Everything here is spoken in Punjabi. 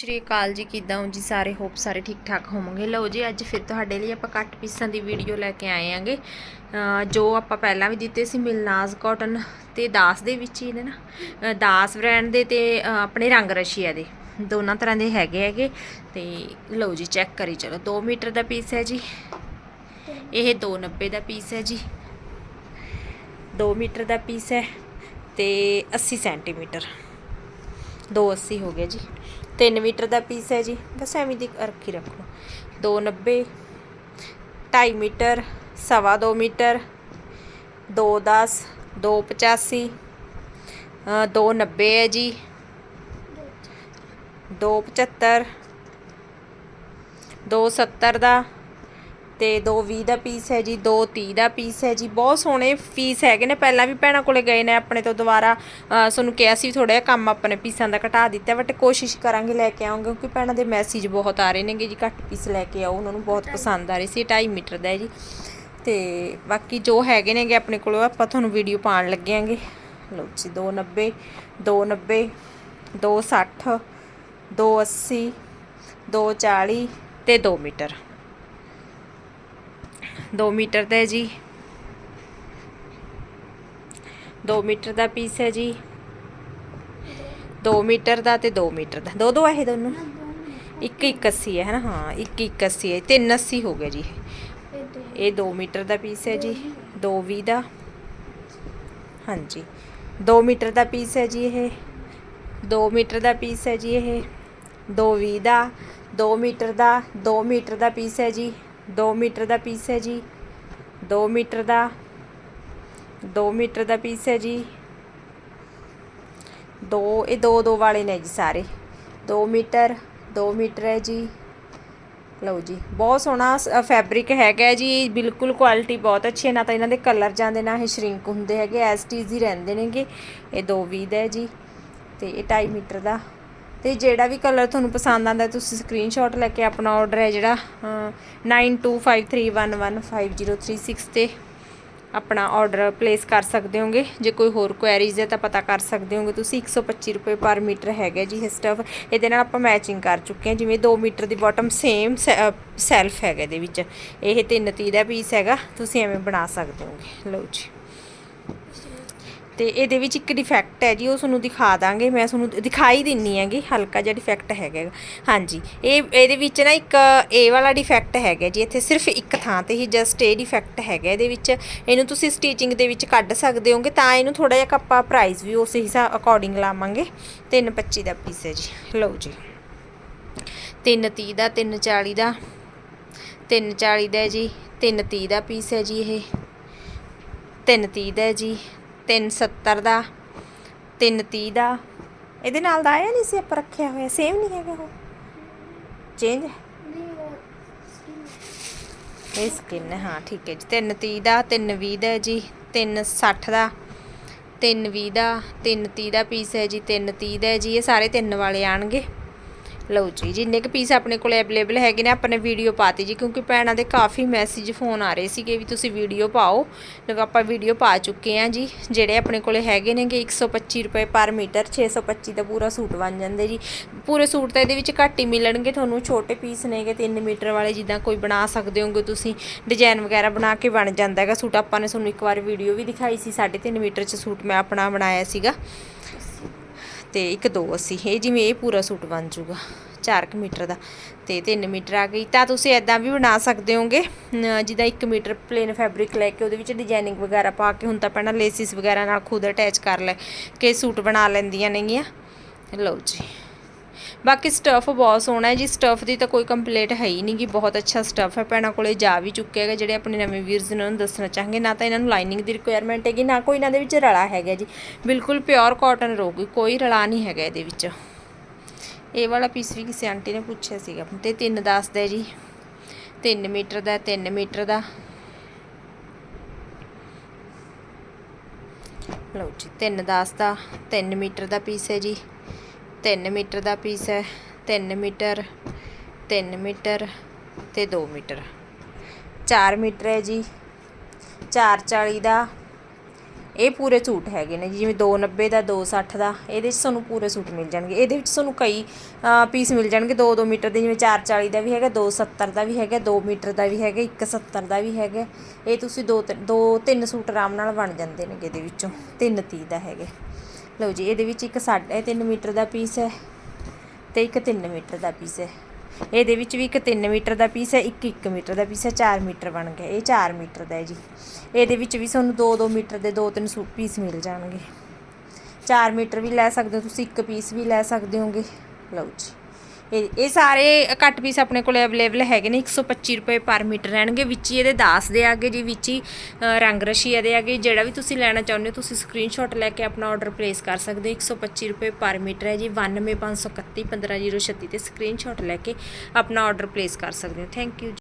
ਸ਼੍ਰੀ ਅਕਾਲ ਜੀ, ਕਿਦਾਂ ਹੋ ਜੀ? ਸਾਰੇ ਹੋਪ ਸਾਰੇ ਠੀਕ ਠਾਕ ਹੋਵੋਗੇ। ਲਓ ਜੀ, ਅੱਜ ਫਿਰ ਤੁਹਾਡੇ ਲਈ ਆਪਾਂ ਕੱਟ ਪੀਸਾਂ ਦੀ ਵੀਡੀਓ ਲੈ ਕੇ ਆਏ ਆਂਗੇ। ਜੋ ਆਪਾਂ ਪਹਿਲਾਂ ਵੀ ਦਿੱਤੇ ਸੀ, ਮਿਲਨਾਜ਼ ਕਾਟਨ ਤੇ ਦਾਸ ਦੇ ਵਿੱਚ ਹੀ ਨੇ। ਨਾ ਦਾਸ ਬ੍ਰਾਂਡ ਦੇ ਤੇ ਆਪਣੇ ਰੰਗ ਰਸ਼ੀਆ ਦੇ। ਦੋਨਾਂ ਤਰ੍ਹਾਂ ਦੇ ਹੈਗੇ ਹੈਗੇ। ਤੇ ਲਓ ਜੀ ਚੈੱਕ ਕਰੀ, ਚਲੋ 2 ਮੀਟਰ ਦਾ ਪੀਸ ਹੈ ਜੀ। ਇਹ 290 ਦਾ ਪੀਸ ਹੈ ਜੀ। 2 ਮੀਟਰ ਦਾ ਪੀਸ ਹੈ ਤੇ 80 ਸੈਂਟੀਮੀਟਰ। 280 ਹੋ ਗਿਆ ਜੀ। 3 ਮੀਟਰ ਦਾ ਪੀਸ ਹੈ ਜੀ। ਬਸ ਐਵੇਂ ਦੀ ਰੱਖੀ। ਰੱਖੋ 290 2.5 ਮੀਟਰ ਸਵਾ 2 ਮੀਟਰ 210 285 ਅ, 290 ਹੈ ਜੀ। 275 270 ਦਾ ਤੇ 220 ਦਾ ਪੀਸ ਹੈ ਜੀ 230 ਦਾ ਪੀਸ ਹੈ ਜੀ। ਬਹੁਤ ਸੋਹਣੇ ਪੀਸ ਹੈਗੇ ਨੇ। ਪਹਿਲਾਂ ਵੀ ਭੈਣਾਂ ਕੋਲੇ ਗਏ ਨੇ ਆਪਣੇ ਤੋਂ ਦੁਬਾਰਾ। ਤੁਹਾਨੂੰ ਕਿਹਾ ਸੀ ਥੋੜਾ ਜਿਹਾ ਕੰਮ ਆਪਣੇ ਪੀਸਾਂ ਦਾ ਘਟਾ ਦਿੱਤਾ ਬਟ ਕੋਸ਼ਿਸ਼ ਕਰਾਂਗੇ ਲੈ ਕੇ ਆਉਂਗੇ ਕਿਉਂਕਿ ਭੈਣਾਂ ਦੇ ਮੈਸੇਜ ਬਹੁਤ ਆ ਰਹੇ ਨੇਗੇ ਜੀ। ਘੱਟ ਪੀਸ ਲੈ ਕੇ ਆਓ ਉਹਨਾਂ ਨੂੰ ਬਹੁਤ ਪਸੰਦ ਆ ਰਹੀ ਸੀ 2.5 ਮੀਟਰ ਦਾ ਹੈ ਜੀ। ਤੇ ਬਾਕੀ ਜੋ ਹੈਗੇ ਨੇਗੇ ਆਪਣੇ ਕੋਲ ਆਪਾਂ ਤੁਹਾਨੂੰ ਵੀਡੀਓ ਪਾਉਣ ਲੱਗਿਆਂਗੇ ਲਓ ਜੀ 290 290 260 280 240 ਤੇ 2 ਮੀਟਰ। 2 ਮੀਟਰ ਦਾ ਹੈ ਜੀ। 2 ਮੀਟਰ ਦਾ ਪੀਸ ਹੈ ਜੀ। 2 ਮੀਟਰ ਦਾ ਤੇ 2 ਮੀਟਰ ਦਾ। ਦੋ ਦੋ ਇਹ ਦੋਨੋਂ। ਇੱਕ ਇੱਕ 80 ਹੈ, ਹਨਾ? ਹਾਂ, ਇੱਕ ਇੱਕ 80 ਹੈ। 380 ਹੋ ਗਿਆ ਜੀ। ਇਹ। ਇਹ 2 ਮੀਟਰ ਦਾ ਪੀਸ ਹੈ ਜੀ। 220 ਦਾ। ਹਾਂਜੀ। 2 ਮੀਟਰ ਦਾ ਪੀਸ ਹੈ ਜੀ ਇਹ। 2 ਮੀਟਰ ਦਾ ਪੀਸ ਹੈ ਜੀ ਇਹ। 220 ਦਾ। 2 ਮੀਟਰ ਦਾ। 2 ਮੀਟਰ ਦਾ ਪੀਸ ਹੈ ਜੀ। 2 ਮੀਟਰ ਦਾ ਪੀਸ ਹੈ ਜੀ। 2 ਮੀਟਰ ਦਾ 2 ਮੀਟਰ ਦਾ ਪੀਸ ਹੈ ਜੀ। ਦੋ, ਇਹ ਦੋ ਦੋ ਵਾਲੇ ਨੇ ਜੀ ਸਾਰੇ। 2 ਮੀਟਰ 2 ਮੀਟਰ ਹੈ ਜੀ। ਲਓ ਜੀ, ਬਹੁਤ ਸੋਹਣਾ ਫੈਬਰਿਕ ਹੈਗਾ ਜੀ। ਬਿਲਕੁਲ ਕੁਆਲਿਟੀ ਬਹੁਤ ਅੱਛੀ ਹੈ। ਨਾ ਤਾਂ ਇਹਨਾਂ ਦੇ ਕਲਰ ਜਾਂਦੇ, ਨਾ ਇਹ ਸ਼ਰਿੰਕ ਹੁੰਦੇ ਹੈਗੇ ਐਸ ਟੀਜ਼ ਹੀ ਰਹਿੰਦੇ ਨੇਗੇ। ਇਹ 220 ਦਾ ਹੈ ਜੀ। ਤੇ ਇਹ 2.5 ਮੀਟਰ ਦਾ। ਤੇ ਜਿਹੜਾ ਵੀ ਕਲਰ ਤੁਹਾਨੂੰ ਪਸੰਦ ਆਂਦਾ ਤੁਸੀਂ ਸਕਰੀਨਸ਼ਾਟ ਲੈ ਕੇ ਆਪਣਾ ਆਰਡਰ ਹੈ ਜਿਹੜਾ ਅਹ, 9253115036 ਤੇ ਆਪਣਾ ਆਰਡਰ ਪਲੇਸ ਕਰ ਸਕਦੇ ਹੋਗੇ। ਜੇ ਕੋਈ ਹੋਰ ਕੁਐਰੀਜ਼ ਹੈ ਤਾਂ ਪਤਾ ਕਰ ਸਕਦੇ ਹੋਗੇ ਤੁਸੀਂ। 125 ਰੁਪਏ ਪਰ ਮੀਟਰ ਹੈਗਾ ਜੀ ਇਹ ਸਟਫ ਇਹਦੇ ਨਾਲ ਆਪਾਂ ਮੈਚਿੰਗ ਕਰ ਚੁੱਕੇ ਹਾਂ। ਜਿਵੇਂ 2 ਮੀਟਰ ਦੀ ਬਾਟਮ ਸੇਮ ਸੈਲਫ ਹੈਗਾ ਇਹਦੇ ਵਿੱਚ। ਇਹ 330 ਦਾ ਪੀਸ ਹੈਗਾ। ਤੁਸੀਂ ਐਵੇਂ ਬਣਾ ਸਕਦੇ ਹੋਗੇ। ਲਓ ਜੀ। ਤੇ ਇਹਦੇ ਵਿੱਚ ਇੱਕ ਡਿਫੈਕਟ ਹੈ ਜੀ, ਉਹ ਤੁਹਾਨੂੰ ਦਿਖਾ ਦਾਂਗੇ। ਮੈਂ ਤੁਹਾਨੂੰ ਦਿਖਾਈ ਦਿੰਨੀ ਹੈਗੀ, ਹਲਕਾ ਜਿਹਾ ਡਿਫੈਕਟ ਹੈਗਾ ਹਾਂਜੀ, ਇਹ, ਇਹਦੇ ਵਿੱਚ ਨਾ ਇੱਕ ਇਹ ਵਾਲਾ ਡਿਫੈਕਟ ਹੈਗਾ ਜੀ, ਇੱਥੇ ਸਿਰਫ ਇੱਕ ਥਾਂ ਤੇ ਹੀ ਜਸਟ ਇਹ ਡਿਫੈਕਟ ਹੈਗਾ ਇਹਦੇ ਵਿੱਚ। ਇਹਨੂੰ ਤੁਸੀਂ ਸਟੀਚਿੰਗ ਦੇ ਵਿੱਚ ਕੱਢ ਸਕਦੇ ਹੋਗੇ, ਤਾਂ ਇਹਨੂੰ ਥੋੜਾ ਜਿਹਾ ਆਪਾਂ ਪ੍ਰਾਈਸ ਵੀ ਉਸ ਹਿਸਾਬ ਅਕੋਰਡਿੰਗ ਲਾਵਾਂਗੇ। 325 ਦਾ ਪੀਸ ਹੈ ਜੀ। ਲਓ ਜੀ। 330 ਦਾ 340 ਦਾ 340 ਦਾ ਹੈ ਜੀ। 330 ਦਾ ਪੀਸ ਹੈ ਜੀ ਇਹ। 330 ਦਾ ਜੀ। 370 ਦਾ 330 ਦਾ। ਇਹਦੇ ਨਾਲ ਦਾ ਆਇਆ ਨਹੀਂ ਸੀ ਆਪਾਂ ਰੱਖਿਆ ਹੋਇਆ? ਸੇਮ ਨਹੀਂ ਹੈਗਾ ਉਹ? ਚੇਂਜ ਇਹ ਸਕਿਨ ਹਾਂ ਠੀਕ ਹੈ ਜੀ। 330 ਦਾ 320 ਦਾ ਜੀ। 360 ਦਾ 320 ਦਾ 330 ਦਾ ਪੀਸ ਹੈ ਜੀ। 330 ਦਾ ਜੀ। ਇਹ ਸਾਰੇ ਤਿੰਨ ਵਾਲੇ ਆਣਗੇ। ਲਓ ਜੀ, ਜਿੰਨੇ ਕੁ ਪੀਸ ਆਪਣੇ ਕੋਲ ਅਵੇਲੇਬਲ ਹੈਗੇ ਨੇ, ਆਪਾਂ ਨੇ ਵੀਡੀਓ ਪਾਤੀ ਜੀ, ਕਿਉਂਕਿ ਭੈਣਾਂ ਦੇ ਕਾਫੀ ਮੈਸੇਜ ਫੋਨ ਆ ਰਹੇ ਸੀਗੇ ਵੀ ਤੁਸੀਂ ਵੀਡੀਓ ਪਾਓ। ਲੋ ਆਪਾਂ ਵੀਡੀਓ ਪਾ ਚੁੱਕੇ ਆ ਜੀ, ਜਿਹੜੇ ਆਪਣੇ ਕੋਲੇ ਹੈਗੇ ਨੇਗੇ 125 ਰੁਪਏ ਪਰ ਮੀਟਰ 625 ਦਾ ਪੂਰਾ ਸੂਟ ਬਣ ਜਾਂਦੇ ਜੀ। ਪੂਰੇ ਸੂਟ ਤਾਂ ਇਹਦੇ ਵਿੱਚ ਘੱਟ ਹੀ ਮਿਲਣਗੇ, ਤੁਹਾਨੂੰ ਛੋਟੇ ਪੀਸ ਨੇਗੇ 3 ਮੀਟਰ ਵਾਲੇ, ਜਿੱਦਾਂ ਕੋਈ ਬਣਾ ਸਕਦੇ ਹੋਗੇ ਤੁਸੀਂ ਡਿਜ਼ਾਈਨ ਵਗੈਰਾ ਬਣਾ ਕੇ ਬਣ ਜਾਂਦਾ ਹੈਗਾ ਸੂਟ। ਆਪਾਂ ਨੇ ਤੁਹਾਨੂੰ ਇੱਕ ਵਾਰ ਵੀਡੀਓ ਵੀ ਦਿਖਾਈ ਸੀ 3.5 ਮੀਟਰ ਚ ਸੂਟ ਮੈਂ ਆਪਣਾ ਬਣਾਇਆ ਸੀਗਾ। ਤੇ ਇੱਕ ਦੋ ਅਸੀਂ, ਇਹ ਜਿਵੇਂ ਇਹ ਪੂਰਾ ਸੂਟ ਬਣ ਜਾਊਗਾ 4 ਮੀਟਰ ਦਾ। ਤੇ 3 ਮੀਟਰ ਆ ਗਈ। ਤਾਂ ਤੁਸੀਂ ਐਦਾਂ ਵੀ ਬਣਾ ਸਕਦੇ ਹੋਗੇ ਅਮ ਜਿੱਦਾਂ 1 ਮੀਟਰ ਪਲੇਨ ਫੈਬਰਿਕ ਲੈ ਕੇ ਉਹਦੇ ਵਿੱਚ ਡਿਜ਼ਾਈਨਿੰਗ ਵਗੈਰਾ ਪਾ ਕੇ, ਹੁਣ ਤਾਂ ਪਹਿਲਾਂ ਲੇਸਿਸ ਵਗੈਰਾ ਨਾਲ ਖੁਦ ਅਟੈਚ ਕਰ ਲੈ ਕੇ ਸੂਟ ਬਣਾ ਲੈਂਦੀਆਂ ਨੇਗੀਆਂ। ਲਓ ਜੀ। ਬਾਕੀ ਸਟਫ ਬਹੁਤ ਸੋਹਣਾ ਹੈ ਜੀ। ਸਟਫ ਦੀ ਤਾਂ ਕੋਈ ਕੰਪਲੀਟ ਹੈ ਹੀ ਨਹੀਂਗੀ ਬਹੁਤ ਅੱਛਾ ਸਟਫ ਹੈ। ਭੈਣਾਂ ਕੋਲੇ ਜਾ ਵੀ ਚੁੱਕਿਆ ਹੈਗਾ ਜਿਹੜੇ ਆਪਣੇ ਨਵੇਂ ਵੀਰਸ ਨੇ, ਉਹਨਾਂ ਨੂੰ ਦੱਸਣਾ ਚਾਹਾਂਗੇ। ਨਾ ਤਾਂ ਇਹਨਾਂ ਨੂੰ ਲਾਈਨਿੰਗ ਦੀ ਰਿਕੁਆਇਰਮੈਂਟ ਹੈਗੀ, ਨਾ ਕੋਈ ਇਹਨਾਂ ਦੇ ਵਿੱਚ ਰਲਾ ਹੈਗਾ ਜੀ। ਬਿਲਕੁਲ ਪਿਓਰ ਕਾਟਨ ਰਹੂਗੀ, ਕੋਈ ਰਲਾ ਨਹੀਂ ਹੈਗਾ ਇਹਦੇ ਵਿੱਚ। ਇਹ ਵਾਲਾ ਪੀਸ ਵੀ ਕਿਸੇ ਆਂਟੀ ਨੇ ਪੁੱਛਿਆ ਸੀਗਾ। ਤੇ 3 ਦਾ ਜੀ। 3 ਮੀਟਰ ਦਾ 3 ਮੀਟਰ ਦਾ। ਲਓ ਜੀ 3 10 ਦਾ 3 ਮੀਟਰ ਦਾ ਪੀਸ ਹੈ ਜੀ। 3 ਮੀਟਰ ਦਾ ਪੀਸ ਹੈ 3 ਮੀਟਰ 3 ਮੀਟਰ ਤੇ 2 ਮੀਟਰ। 4 ਮੀਟਰ ਹੈ ਜੀ 440 ਦਾ। ਇਹ ਪੂਰੇ ਸੂਟ ਹੈਗੇ ਨੇ ਜੀ, ਜਿਵੇਂ 290 ਦਾ 260 ਦਾ ਇਹਦੇ 'ਚ ਤੁਹਾਨੂੰ ਪੂਰੇ ਸੂਟ ਮਿਲ ਜਾਣਗੇ। ਇਹਦੇ ਵਿੱਚ ਤੁਹਾਨੂੰ ਕਈ ਪੀਸ ਮਿਲ ਜਾਣਗੇ 2-2 ਮੀਟਰ ਦੇ ਜਿਵੇਂ 440 ਦਾ ਵੀ ਹੈਗਾ 270 ਦਾ ਵੀ ਹੈਗਾ 2 ਮੀਟਰ ਦਾ ਵੀ ਹੈਗਾ 170 ਦਾ ਵੀ ਹੈਗਾ। ਇਹ ਤੁਸੀਂ ਦੋ ਤਿੰਨ- ਦੋ ਤਿੰਨ ਸੂਟ ਆਰਾਮ ਨਾਲ ਬਣ ਜਾਂਦੇ ਨੇਗੇ ਇਹਦੇ ਵਿੱਚੋਂ 330 ਦਾ ਹੈਗੇ। ਲਓ ਜੀ, ਇਹਦੇ ਵਿੱਚ ਇੱਕ 3.5 ਮੀਟਰ ਦਾ ਪੀਸ ਹੈ ਤੇ ਇੱਕ 3 ਮੀਟਰ ਦਾ ਪੀਸ ਹੈ। ਇਹਦੇ ਵਿੱਚ ਵੀ ਇੱਕ 3 ਮੀਟਰ ਦਾ ਪੀਸ ਹੈ, ਇੱਕ 1 ਮੀਟਰ ਦਾ ਪੀਸ ਹੈ 4 ਮੀਟਰ ਬਣ ਗਿਆ ਇਹ 4 ਮੀਟਰ ਦਾ ਹੈ ਜੀ। ਇਹਦੇ ਵਿੱਚ ਵੀ ਤੁਹਾਨੂੰ 2-2 ਮੀਟਰ ਦੇ ਦੋ ਤਿੰਨ ਸੂਟ ਪੀਸ ਮਿਲ ਜਾਣਗੇ। 4 ਮੀਟਰ ਵੀ ਲੈ ਸਕਦੇ ਹੋ ਤੁਸੀਂ, ਇੱਕ ਪੀਸ ਵੀ ਲੈ ਸਕਦੇ ਹੋਗੇ। ਲਓ ਜੀ। ਇਹ ਇਹ ਸਾਰੇ ਘੱਟ ਪੀਸ ਆਪਣੇ ਕੋਲੇ ਅਵੇਲੇਬਲ ਹੈਗੇ ਨੇ 125 ਰੁਪਏ ਪਰ ਮੀਟਰ ਰਹਿਣਗੇ। ਵਿੱਚ ਹੀ ਇਹਦੇ ਦਾਸ ਦੇ ਆਗੇ ਜੀ ਵਿੱਚ ਹੀ ਅ, ਰੰਗ ਰਸ਼ੀ ਇਹਦੇ ਆਗੇ ਜਿਹੜਾ ਵੀ ਤੁਸੀਂ ਲੈਣਾ ਚਾਹੁੰਦੇ ਹੋ ਤੁਸੀਂ ਸਕਰੀਨਸ਼ਾਟ ਲੈ ਕੇ ਆਪਣਾ ਆਰਡਰ ਪਲੇਸ ਕਰ ਸਕਦੇ ਹੋ। 125 ਰੁਪਏ ਪਰ ਮੀਟਰ ਹੈ ਜੀ 91531 15036 ਤੇ ਸਕਰੀਨਸ਼ਾਟ ਲੈ ਕੇ ਆਪਣਾ ਆਰਡਰ ਪਲੇਸ ਕਰ ਸਕਦੇ ਹੋ। Thank you